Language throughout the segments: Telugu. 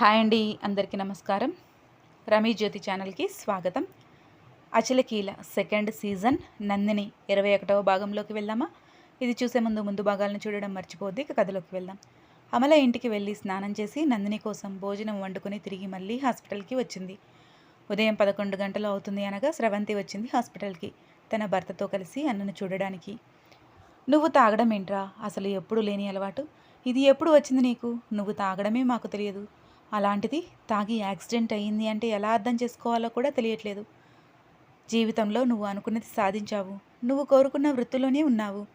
హాయ్ అండి అందరికీ నమస్కారం. రమీ జ్యోతి ఛానల్కి స్వాగతం. అచలకీల సెకండ్ సీజన్ నందిని ఇరవై ఒకటవ భాగంలోకి వెళ్దామా? ఇది చూసే ముందు ముందు భాగాలను చూడడం మర్చిపోద్ది ఇక కథలోకి వెళ్దాం. అమల ఇంటికి వెళ్ళి స్నానం చేసి నందిని కోసం భోజనం వండుకొని తిరిగి మళ్ళీ హాస్పిటల్కి వచ్చింది. ఉదయం పదకొండు గంటలు అవుతుంది అనగా స్రవంతి వచ్చింది హాస్పిటల్కి తన భర్తతో కలిసి అన్నను చూడడానికి. నువ్వు తాగడం ఏంట్రా? అసలు ఎప్పుడు లేని అలవాటు. ఇది ఎప్పుడు వచ్చింది నీకు? నువ్వు తాగడమే మాకు తెలియదు. అలాంటిది తాగి యాక్సిడెంట్ అయ్యింది అంటే ఎలా అర్థం చేసుకోవాలో కూడా తెలియట్లేదు. జీవితంలో నువ్వు అనుకున్నది సాధించావు. నువ్వు కోరుకున్న వృత్తిలోనే ఉన్నావు.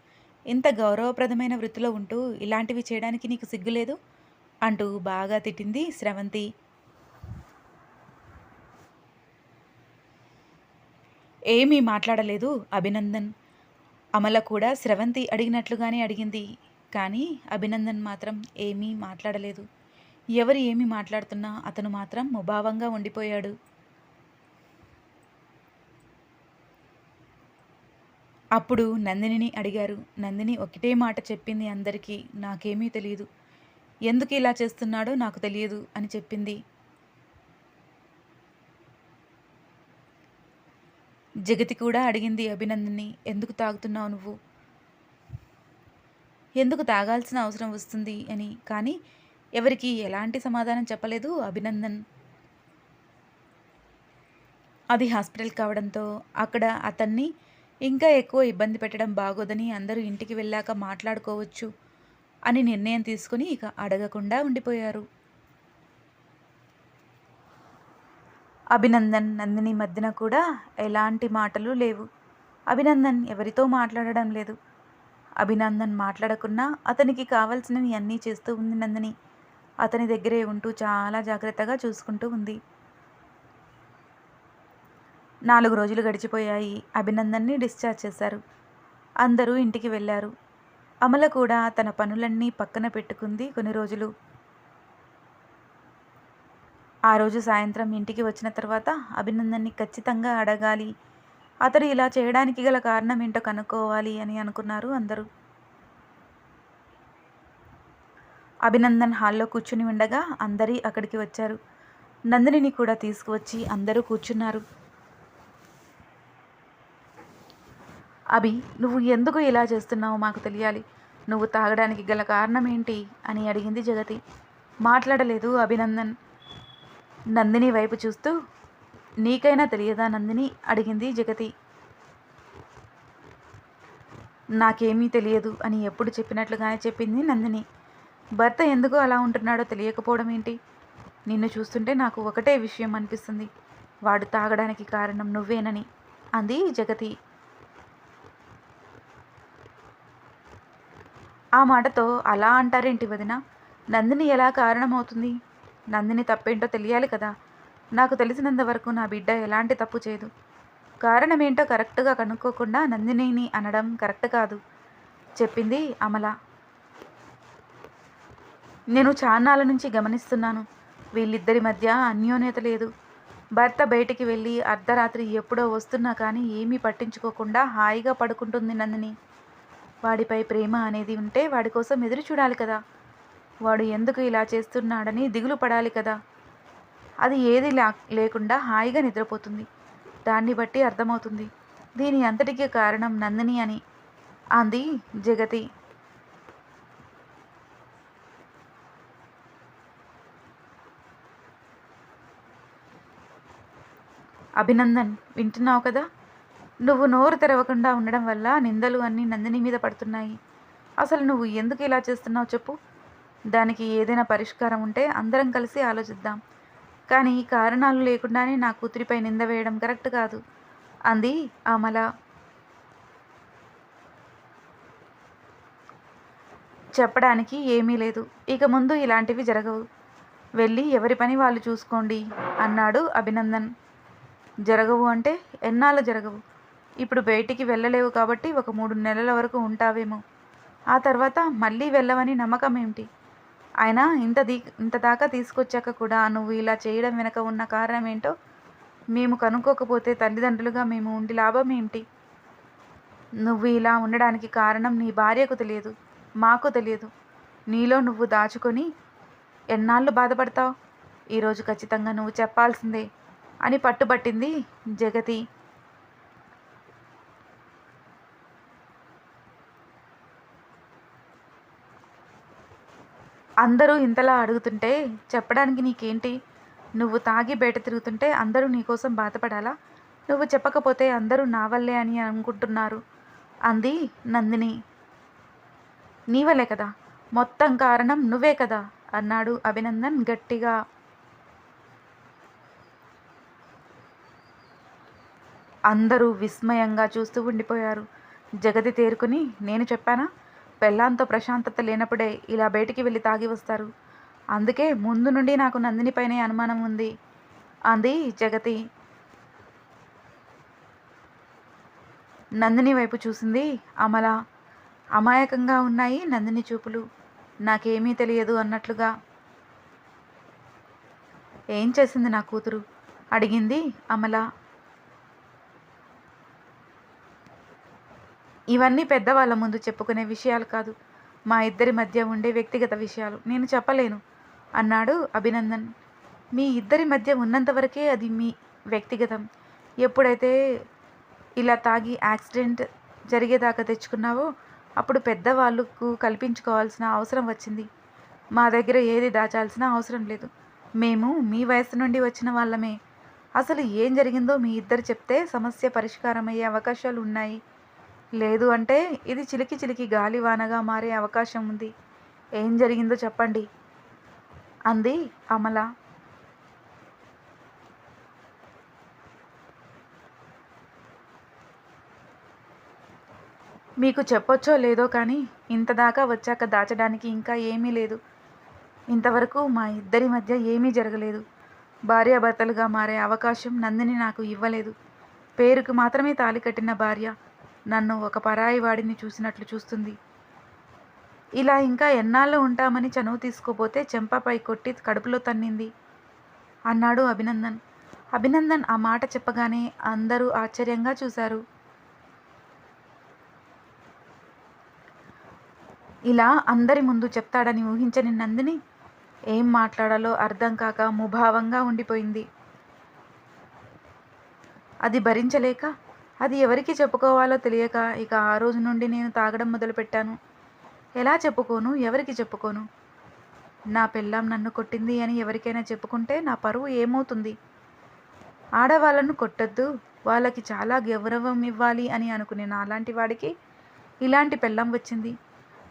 ఇంత గౌరవప్రదమైన వృత్తిలో ఉంటూ ఇలాంటివి చేయడానికి నీకు సిగ్గులేదు? అంటూ బాగా తిట్టింది స్రవంతి. ఏమీ మాట్లాడలేదు అభినందన్. అమల కూడా స్రవంతి అడిగినట్లుగానే అడిగింది. కానీ అభినందన్ మాత్రం ఏమీ మాట్లాడలేదు. ఎవరు ఏమి మాట్లాడుతున్నా అతను మాత్రం ముభావంగా ఉండిపోయాడు. అప్పుడు నందినిని అడిగారు. నందిని ఒకటే మాట చెప్పింది అందరికీ నాకేమీ తెలియదు ఎందుకు ఇలా చేస్తున్నాడో నాకు తెలియదు అని చెప్పింది. జగతి కూడా అడిగింది అభినందిని ఎందుకు తాగుతున్నావు నువ్వు? ఎందుకు తాగాల్సిన అవసరం వస్తుంది? అని. కానీ ఎవరికి ఎలాంటి సమాధానం చెప్పలేదు. అభినందన్ అది హాస్పిటల్ కావడంతో అక్కడ అతన్ని ఇంకా ఎక్కువ ఇబ్బంది పెట్టడం బాగోదని అందరూ ఇంటికి వెళ్ళాక మాట్లాడుకోవచ్చు అని నిర్ణయం తీసుకుని ఇక అడగకుండా ఉండిపోయారు. అభినందన్ నందిని మధ్యన కూడా ఎలాంటి మాటలు లేవు. అభినందన్ ఎవరితో మాట్లాడడం లేదు. అభినందన్ మాట్లాడకున్నా అతనికి కావాల్సినవి అన్నీ చేస్తూ ఉంది నందిని. అతని దగ్గరే ఉంటూ చాలా జాగ్రత్తగా చూసుకుంటూ ఉంది. నాలుగు రోజులు గడిచిపోయాయి. అభినందన్ని డిశ్చార్జ్ చేశారు. అందరూ ఇంటికి వెళ్ళారు. అమల కూడా తన పనులన్నీ పక్కన పెట్టుకుంది కొన్ని రోజులు. ఆ రోజు సాయంత్రం ఇంటికి వచ్చిన తర్వాత అభినందన్ని ఖచ్చితంగా అడగాలి. అతడు ఇలా చేయడానికి గల కారణం ఏంటో కనుక్కోవాలి అని అనుకున్నారు అందరూ. అభినందన్ హాల్లో కూర్చుని ఉండగా అందరి అక్కడికి వచ్చారు. నందినిని కూడా తీసుకువచ్చి అందరూ కూర్చున్నారు. అభి నువ్వు ఎందుకు ఇలా చేస్తున్నావో మాకు తెలియాలి. నువ్వు తాగడానికి గల కారణం ఏంటి? అని అడిగింది జగతి. మాట్లాడలేదు అభినందన్. నందిని వైపు చూస్తూ నీకైనా తెలియదా నందిని? అడిగింది జగతి. నాకేమీ తెలియదు అని ఎప్పుడు చెప్పినట్లుగానే చెప్పింది నందిని. భర్త ఎందుకు అలా ఉంటున్నాడో తెలియకపోవడం ఏంటి? నిన్ను చూస్తుంటే నాకు ఒకటే విషయం అనిపిస్తుంది. వాడు తాగడానికి కారణం నువ్వేనని. అంది జగతి. ఆ మాటతో అలా అంటారేంటి వదిన? నందిని ఎలా కారణమవుతుంది? నందిని తప్పేంటో తెలియాలి కదా. నాకు తెలిసినంత వరకు నా బిడ్డ ఎలాంటి తప్పు చేయదు. కారణం ఏంటో కరెక్ట్గా కనుక్కోకుండా నందినిని అనడం కరెక్ట్ కాదు. చెప్పింది అమల. నేను చాన్నాళ్ళ నుంచి గమనిస్తున్నాను. వీళ్ళిద్దరి మధ్య అన్యోన్యత లేదు. భర్త బయటికి వెళ్ళి అర్ధరాత్రి ఎప్పుడో వస్తున్నా కానీ ఏమీ పట్టించుకోకుండా హాయిగా పడుకుంటుంది నందిని. వాడిపై ప్రేమ అనేది ఉంటే వాడి కోసం ఎదురు చూడాలి కదా. వాడు ఎందుకు ఇలా చేస్తున్నాడని దిగులు పడాలి కదా. అది ఏది లేకుండా హాయిగా నిద్రపోతుంది. దాన్ని బట్టి అర్థమవుతుంది. దీని అంతటికీ కారణం నందిని అని. అంది జగతి. అభినందన్ వింటున్నావు కదా? నువ్వు నోరు తెరవకుండా ఉండడం వల్ల నిందలు అన్నీ నందిని మీద పడుతున్నాయి. అసలు నువ్వు ఎందుకు ఇలా చేస్తున్నావు చెప్పు. దానికి ఏదైనా పరిష్కారం ఉంటే అందరం కలిసి ఆలోచిద్దాం. కానీ కారణాలు లేకుండానే నా కూతురిపై నింద వేయడం కరెక్ట్ కాదు. అంది అమల చెప్పడానికి ఏమీ లేదు. ఇక ముందు ఇలాంటివి జరగవు. వెళ్ళి ఎవరి పని వాళ్ళు చూసుకోండి అన్నాడు అభినందన్. జరగవు అంటే ఎన్నాళ్ళు జరగవు. ఇప్పుడు బయటికి వెళ్ళలేవు కాబట్టి ఒక మూడు నెలల వరకు ఉంటావేమో. ఆ తర్వాత మళ్ళీ వెళ్ళవని నమ్మకం ఏమిటి? అయినా ఇంత దీ ఇంత దాకా తీసుకొచ్చాక కూడా నువ్వు ఇలా చేయడం వెనక ఉన్న కారణం ఏంటో మేము కనుక్కోకపోతే తల్లిదండ్రులుగా మేము ఉండి లాభం ఏమిటి? నువ్వు ఇలా ఉండడానికి కారణం నీ భార్యకు తెలియదు మాకు తెలియదు. నీలో నువ్వు దాచుకొని ఎన్నాళ్ళు బాధపడతావు? ఈరోజు ఖచ్చితంగా నువ్వు చెప్పాల్సిందే అని పట్టుబట్టింది జగతి. అందరూ ఇంతలా అడుగుతుంటే చెప్పడానికి నీకేంటి? నువ్వు తాగి బయట తిరుగుతుంటే అందరూ నీకోసం బాధపడాలా? నువ్వు చెప్పకపోతే అందరూ నా వల్లే అని అనుకుంటున్నారు అంది నందిని. నీవలే కదా. మొత్తం కారణం నువ్వే కదా అన్నాడు అభినందన్ గట్టిగా. అందరూ విస్మయంగా చూస్తూ ఉండిపోయారు. జగతి తేరుకుని నేను చెప్పానా? పెళ్ళాంతో ప్రశాంతత లేనప్పుడే ఇలా బయటికి వెళ్ళి తాగి వస్తారు. అందుకే ముందు నుండి నాకు నందినిపైనే అనుమానం ఉంది. అంది జగతి. నందిని వైపు చూసింది అమల. అమాయకంగా ఉన్నాయి నందిని చూపులు. నాకేమీ తెలియదు అన్నట్లుగా. ఏం చేసింది నా కూతురు? అడిగింది అమల. ఇవన్నీ పెద్దవాళ్ళ ముందు చెప్పుకునే విషయాలు కాదు. మా ఇద్దరి మధ్య ఉండే వ్యక్తిగత విషయాలు. నేను చెప్పలేను అన్నాడు అభినందన్. మీ ఇద్దరి మధ్య ఉన్నంతవరకే అది మీ వ్యక్తిగతం. ఎప్పుడైతే ఇలా తాగి యాక్సిడెంట్ జరిగేదాకా తెచ్చుకున్నావో అప్పుడు పెద్దవాళ్ళకు కల్పించుకోవాల్సిన అవసరం వచ్చింది. మా దగ్గర ఏది దాచాల్సిన అవసరం లేదు. మేము మీ వయసు నుండి వచ్చిన వాళ్ళమే. అసలు ఏం జరిగిందో మీ ఇద్దరు చెప్తే సమస్య పరిష్కారమయ్యే అవకాశాలు ఉన్నాయి లేదు అంటే ఇది చిలికి చిలికి గాలివానగా మారే అవకాశం ఉంది. ఏం జరిగిందో చెప్పండి. అంది అమల. మీకు చెప్పొచ్చో లేదో కానీ ఇంత దాకా వచ్చాక దాచడానికి ఇంకా ఏమీ లేదు. ఇంతవరకు మా ఇద్దరి మధ్య ఏమీ జరగలేదు. భార్యాభర్తలుగా మారే అవకాశం నందిని నాకు ఇవ్వలేదు. పేరుకు మాత్రమే తాలి కట్టిన భార్య. నన్ను ఒక పరాయి వాడిని చూసినట్లు చూస్తుంది. ఇలా ఇంకా ఎన్నాళ్ళు ఉంటామని చనువు తీసుకోపోతే చెంపపై కొట్టి కడుపులో తన్నింది. అన్నాడు అభినందన్. అభినందన్ ఆ మాట చెప్పగానే అందరూ ఆశ్చర్యంగా చూశారు. ఇలా అందరి ముందు చెప్తాడని ఊహించని నందిని ఏం మాట్లాడాలో అర్థం కాక ముభావంగా ఉండిపోయింది. అది భరించలేక అది ఎవరికి చెప్పుకోవాలో తెలియక ఇక ఆ రోజు నుండి నేను తాగడం మొదలుపెట్టాను. ఎలా చెప్పుకోను? ఎవరికి చెప్పుకోను? నా పెళ్ళాం నన్ను కొట్టింది అని ఎవరికైనా చెప్పుకుంటే నా పరువు ఏమవుతుంది? ఆడవాళ్ళను కొట్టొద్దు. వాళ్ళకి చాలా గౌరవం ఇవ్వాలి అని అనుకునే నాలాంటి వాడికి ఇలాంటి పెళ్ళం వచ్చింది.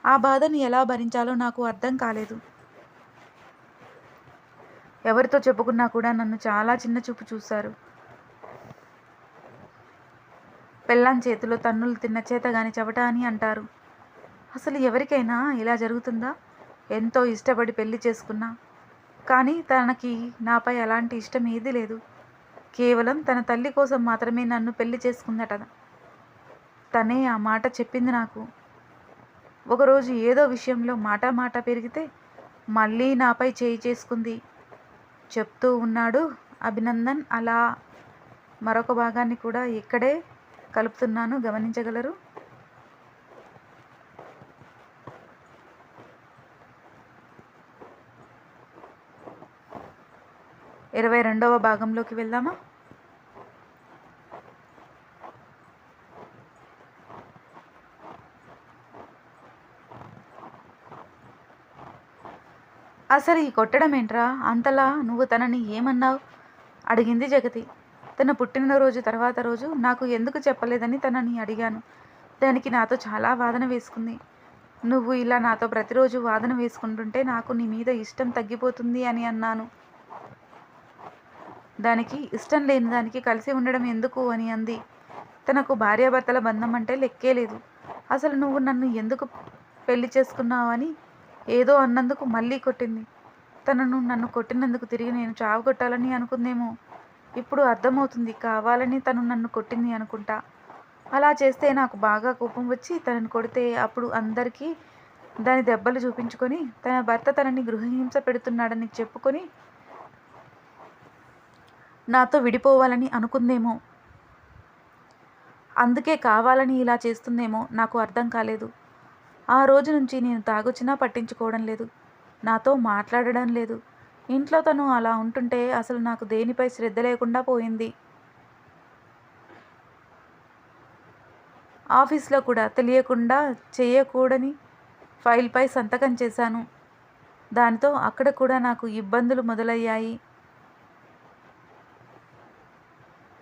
ఆ బాధని ఎలా భరించాలో నాకు అర్థం కాలేదు. ఎవరితో చెప్పుకున్నా కూడా నన్ను చాలా చిన్న చూపు చూశారు. పెళ్ళాం చేతిలో తన్నులు తిన్న చేత గాని చెవట అని అంటారు. అసలు ఎవరికైనా ఇలా జరుగుతుందా? ఎంతో ఇష్టపడి పెళ్ళి చేసుకున్నా. కానీ తనకి నాపై అలాంటి ఇష్టం ఏది లేదు. కేవలం తన తల్లి కోసం మాత్రమే నన్ను పెళ్ళి చేసుకుందట. తనే ఆ మాట చెప్పింది నాకు. ఒకరోజు ఏదో విషయంలో మాట మాట పెరిగితే మళ్ళీ నాపై చేయి చేసుకుంది. చెప్తూ ఉన్నాడు అభినందన్ అలా. మరొక భాగాన్ని కూడా ఇక్కడే కలుపుతున్నాను. గమనించగలరు? ఇరవై రెండవ భాగంలోకి వెళ్దామా? అసలు ఈ కొట్టడం ఏంట్రా అంతలా నువ్వు తనని ఏమన్నావు? అడిగింది జగతి. తన పుట్టినరోజు తర్వాత రోజు నాకు ఎందుకు చెప్పలేదని తనని అడిగాను. దానికి నాతో చాలా వాదన వేసుకుంది. నువ్వు ఇలా నాతో ప్రతిరోజు వాదన వేసుకుంటుంటే నాకు నీ మీద ఇష్టం తగ్గిపోతుంది అని అన్నాను. దానికి ఇష్టం లేని దానికి కలిసి ఉండడం ఎందుకు అని అంది. తనకు భార్యాభర్తల బంధం అంటే లెక్కే లేదు. అసలు నువ్వు నన్ను ఎందుకు పెళ్ళి చేసుకున్నావని ఏదో అన్నందుకు మళ్ళీ కొట్టింది. తనను నన్ను కొట్టినందుకు తిరిగి నేను చావు కొట్టాలని అనుకుందేమో. ఇప్పుడు అర్థమవుతుంది కావాలని తను నన్ను కొట్టింది అనుకుంటా. అలా చేస్తే నాకు బాగా కోపం వచ్చి తనని కొడితే అప్పుడు అందరికీ దాని దెబ్బలు చూపించుకొని తన భర్త తనని గృహహింస పెడుతున్నాడని చెప్పుకొని నాతో విడిపోవాలని అనుకుందేమో. అందుకే కావాలని ఇలా చేస్తుందేమో నాకు అర్థం కాలేదు. ఆ రోజు నుంచి నేను తాగొచ్చినా పట్టించుకోవడం లేదు. నాతో మాట్లాడడం లేదు. ఇంట్లో తను అలా ఉంటుంటే అసలు నాకు దేనిపై శ్రద్ధ లేకుండా పోయింది. ఆఫీస్లో కూడా తెలియకుండా చేయకూడని ఫైల్పై సంతకం చేశాను. దాంతో అక్కడ కూడా నాకు ఇబ్బందులు మొదలయ్యాయి.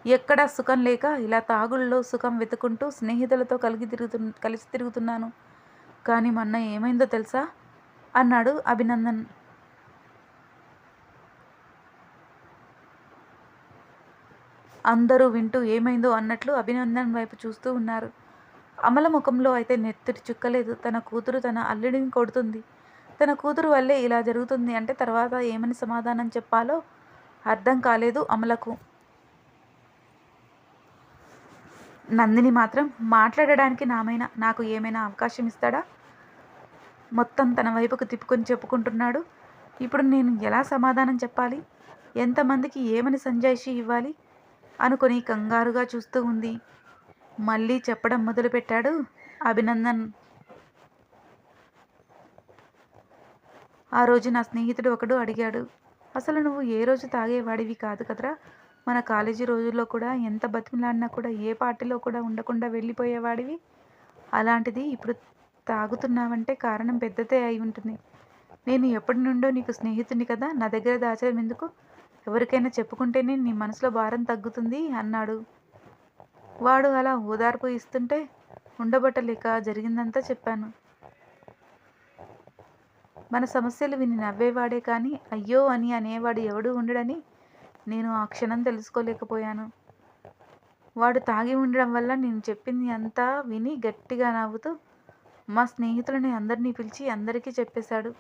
ఎక్కడా సుఖం లేక ఇలా తాగుల్లో సుఖం వెతుకుంటూ స్నేహితులతో కలిగి తిరుగుతు కలిసి తిరుగుతున్నాను. కానీ మొన్న ఏమైందో తెలుసా? అన్నాడు అభినందన్. అందరూ వింటూ ఏమైందో అన్నట్లు అభినందన్ వైపు చూస్తూ ఉన్నారు. అమల ముఖంలో అయితే నెత్తుటి చుక్కలేదు. తన కూతురు తన అల్లుడిని కొడుతుంది. తన కూతురు వల్లే ఇలా జరుగుతుంది అంటే తర్వాత ఏమని సమాధానం చెప్పాలో అర్థం కాలేదు అమలకు. నందిని మాత్రం మాట్లాడడానికి నామైనా నాకు ఏమైనా అవకాశం ఇస్తాడా? మొత్తం తన వైపుకు తిప్పుకొని చెప్పుకుంటున్నాడు. ఇప్పుడు నేను ఎలా సమాధానం చెప్పాలి? ఎంతమందికి ఏమని సంజాయిషి ఇవ్వాలి? అనుకుని కంగారుగా చూస్తూ ఉంది. మళ్ళీ చెప్పడం మొదలుపెట్టాడు అభినందన్. ఆ రోజు నా స్నేహితుడు ఒకడు అడిగాడు అసలు నువ్వు ఏ రోజు తాగేవాడివి కాదు కదరా? మన కాలేజీ రోజుల్లో కూడా ఎంత బతిమిలాడినా కూడా ఏ పార్టీలో కూడా ఉండకుండా వెళ్ళిపోయేవాడివి? అలాంటిది ఇప్పుడు తాగుతున్నావంటే కారణం పెద్దదే అయి ఉంటుంది. నేను ఎప్పటి నుండో నీకు స్నేహితుని కదా నా దగ్గర దాచడం ఎందుకు? ఎవరికైనా చెప్పుకుంటేనే నీ మనసులో భారం తగ్గుతుంది అన్నాడు. వాడు అలా ఓదార్పు ఇస్తుంటే ఉండబట్టలేక జరిగిందంతా చెప్పాను. మన సమస్యలు విని నవ్వేవాడే కానీ అయ్యో అని అనేవాడు ఎవడు ఉండడని నేను ఆ క్షణం తెలుసుకోలేకపోయాను. వాడు తాగి ఉండడం వల్ల నేను చెప్పింది అంతా విని గట్టిగా నవ్వుతూ మా స్నేహితులని అందరినీ పిలిచి అందరికీ చెప్పేశాడు.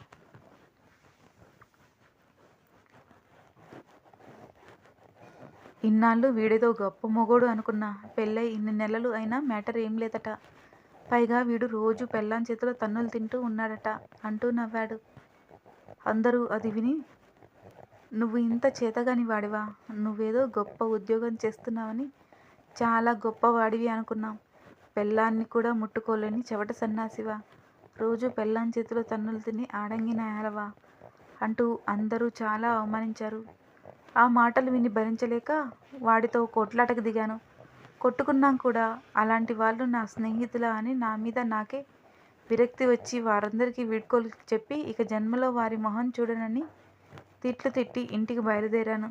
ఇన్నాళ్ళు వీడేదో గొప్ప మొగోడు అనుకున్నా. పెళ్ళై ఇన్ని నెలలు అయినా మ్యాటర్ ఏం లేదట. పైగా వీడు రోజు పెళ్ళాం చేతిలో తన్నులు తింటూ ఉన్నాడట అంటూ నవ్వాడు. అందరూ అది విని నువ్వు ఇంత చేతగాని వాడివా? నువ్వేదో గొప్ప ఉద్యోగం చేస్తున్నావని చాలా గొప్పవాడివి అనుకున్నాం. పెళ్ళాన్ని కూడా ముట్టుకోలేని చెవట సన్నాసివా? రోజు పెళ్ళాం చేతిలో తన్నులు తిని ఆడంగి నాయాలవా అంటూ అందరూ చాలా అవమానించారు. ఆ మాటలు విని భరించలేక వాడితో కొట్లాటకు దిగాను. కొట్టుకున్నాం కూడా. అలాంటి వాళ్ళు నా స్నేహితుల అని నా మీద నాకే విరక్తి వచ్చి వారందరికీ వీడ్కోలు చెప్పి ఇక జన్మలో వారి మొహం చూడనని తిట్లు తిట్టి ఇంటికి బయలుదేరాను.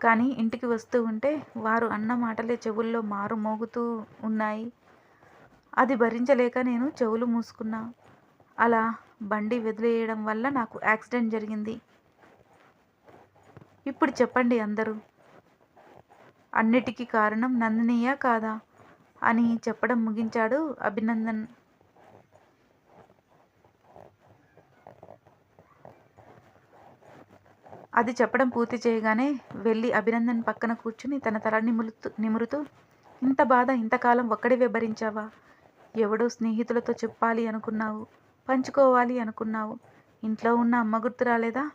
కానీ ఇంటికి వస్తూ ఉంటే వారు అన్న మాటలే చెవుల్లో మారు మోగుతూ ఉన్నాయి. అది భరించలేక నేను చెవులు మూసుకున్నా. అలా బండి వదిలేయడం వల్ల నాకు యాక్సిడెంట్ జరిగింది. ఇప్పుడు చెప్పండి అందరూ. అన్నిటికీ కారణం నందినియా కాదా? అని చెప్పడం ముగించాడు అభినందన్. అది చెప్పడం పూర్తి చేయగానే వెళ్ళి అభినందన్ పక్కన కూర్చుని తన తల నిమురుతూ నిమురుతూ ఇంత బాధ ఇంతకాలం ఒక్కడివే భరించావా? ఎవడో స్నేహితులతో చెప్పాలి అనుకున్నావు. పంచుకోవాలి అనుకున్నావు. ఇంట్లో ఉన్న అమ్మ గుర్తు రాలేదా?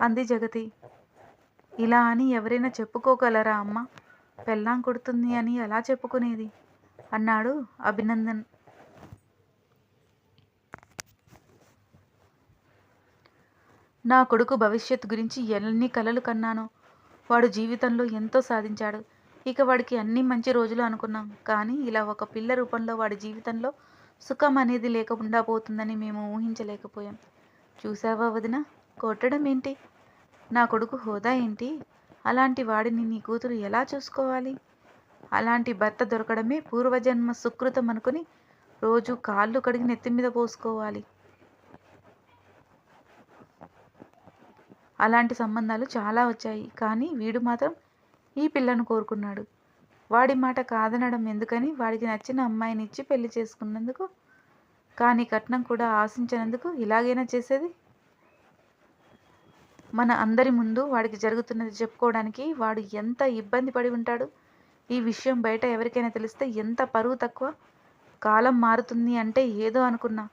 అంది జగతి. ఇలా అని ఎవరైనా చెప్పుకోగలరా అమ్మ? పెళ్ళాం కొడుతుంది అని ఎలా చెప్పుకునేది? అన్నాడు అభినందన్. నా కొడుకు భవిష్యత్తు గురించి ఎన్ని కలలు కన్నానో. వాడు జీవితంలో ఎంతో సాధించాడు. ఇక వాడికి అన్ని మంచి రోజులు అనుకున్నాం. కానీ ఇలా ఒక పిల్ల రూపంలో వాడి జీవితంలో సుఖం అనేది లేకుండా పోతుందని మేము ఊహించలేకపోయాం. చూసావా వదిన? కొట్టడం ఏంటి? నా కొడుకు హోదా ఏంటి? అలాంటి వాడిని నీ కూతురు ఎలా చూసుకోవాలి? అలాంటి భర్త దొరకడమే పూర్వజన్మ సుకృతం అనుకుని రోజు కాళ్ళు కడిగి నెత్తి మీద పోసుకోవాలి. అలాంటి సంబంధాలు చాలా వచ్చాయి కానీ వీడు మాత్రం ఈ పిల్లను కోరుకున్నాడు. వాడి మాట కాదనడం ఎందుకని వాడికి నచ్చిన అమ్మాయిని ఇచ్చి పెళ్ళి చేసుకున్నందుకు కానీ కట్నం కూడా ఆశించినందుకు ఇలాగైనా చేసేది? మన అందరి ముందు వాడికి జరుగుతున్నది చెప్పుకోవడానికి వాడు ఎంత ఇబ్బంది పడి ఉంటాడు? ఈ విషయం బయట ఎవరికైనా తెలిస్తే ఎంత పరువు తక్కువ? కాలం మారుతుంది అంటే ఏదో అనుకున్నా.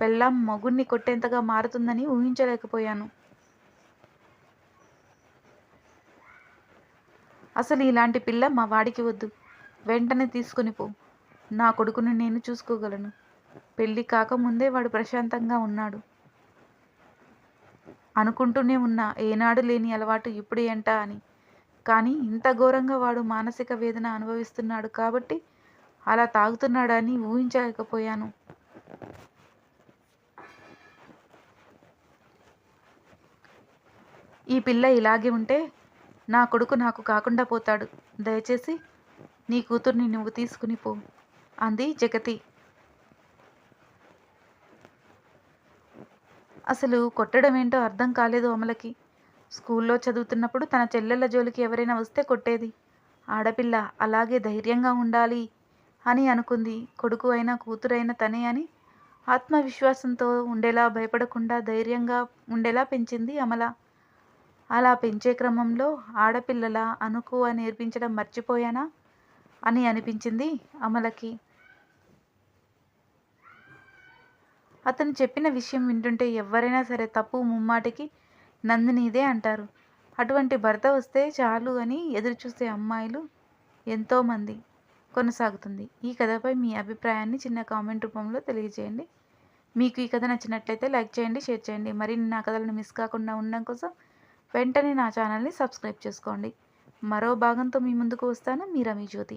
పెళ్ళాం మగుణ్ణి కొట్టేంతగా మారుతుందని ఊహించలేకపోయాను. అసలు ఇలాంటి పిల్ల మా వాడికి వద్దు. వెంటనే తీసుకుని పో. నా కొడుకును నేను చూసుకోగలను. పెళ్ళి కాకముందే వాడు ప్రశాంతంగా ఉన్నాడు. అనుకుంటూనే ఉన్నా ఏనాడు లేని అలవాటు ఇప్పుడు ఏంటా అని. కానీ ఇంత ఘోరంగా వాడు మానసిక వేదన అనుభవిస్తున్నాడు కాబట్టి అలా తాగుతున్నాడని ఊహించలేకపోయాను ఈ పిల్ల ఇలాగే ఉంటే నా కొడుకు నాకు కాకుండా పోతాడు. దయచేసి నీ కూతుర్ని నువ్వు తీసుకుని పో. అంది జగతి. అసలు కొట్టడం ఏంటో అర్థం కాలేదు అమలకి. స్కూల్లో చదువుతున్నప్పుడు తన చెల్లెళ్ళ జోలికి ఎవరైనా వస్తే కొట్టేది. ఆడపిల్ల అలాగే ధైర్యంగా ఉండాలి అని అనుకుంది. కొడుకు అయినా కూతురైనా తనే అని ఆత్మవిశ్వాసంతో ఉండేలా భయపడకుండా ధైర్యంగా ఉండేలా పెంచింది అమల. అలా పెంచే క్రమంలో ఆడపిల్లల అనుకువ నేర్పించడం మర్చిపోయానా? అని అనిపించింది అమలకి. అతను చెప్పిన విషయం వింటుంటే ఎవరైనా సరే తప్పు ముమ్మాటికి నందినిదే అంటారు. అటువంటి భర్త వస్తే చాలు అని ఎదురుచూసే అమ్మాయిలు ఎంతోమంది కొనసాగుతుంది. ఈ కథపై మీ అభిప్రాయాన్ని చిన్న కామెంట్ రూపంలో తెలియజేయండి. మీకు ఈ కథ నచ్చినట్లయితే లైక్ చేయండి షేర్ చేయండి. మరిన్ని నా కథలను మిస్ కాకుండా ఉండడం కోసం వెంటనే నా ఛానల్ని సబ్స్క్రైబ్ చేసుకోండి. మరో భాగంతో మీ ముందుకు వస్తాను. మీ రమి జ్యోతి.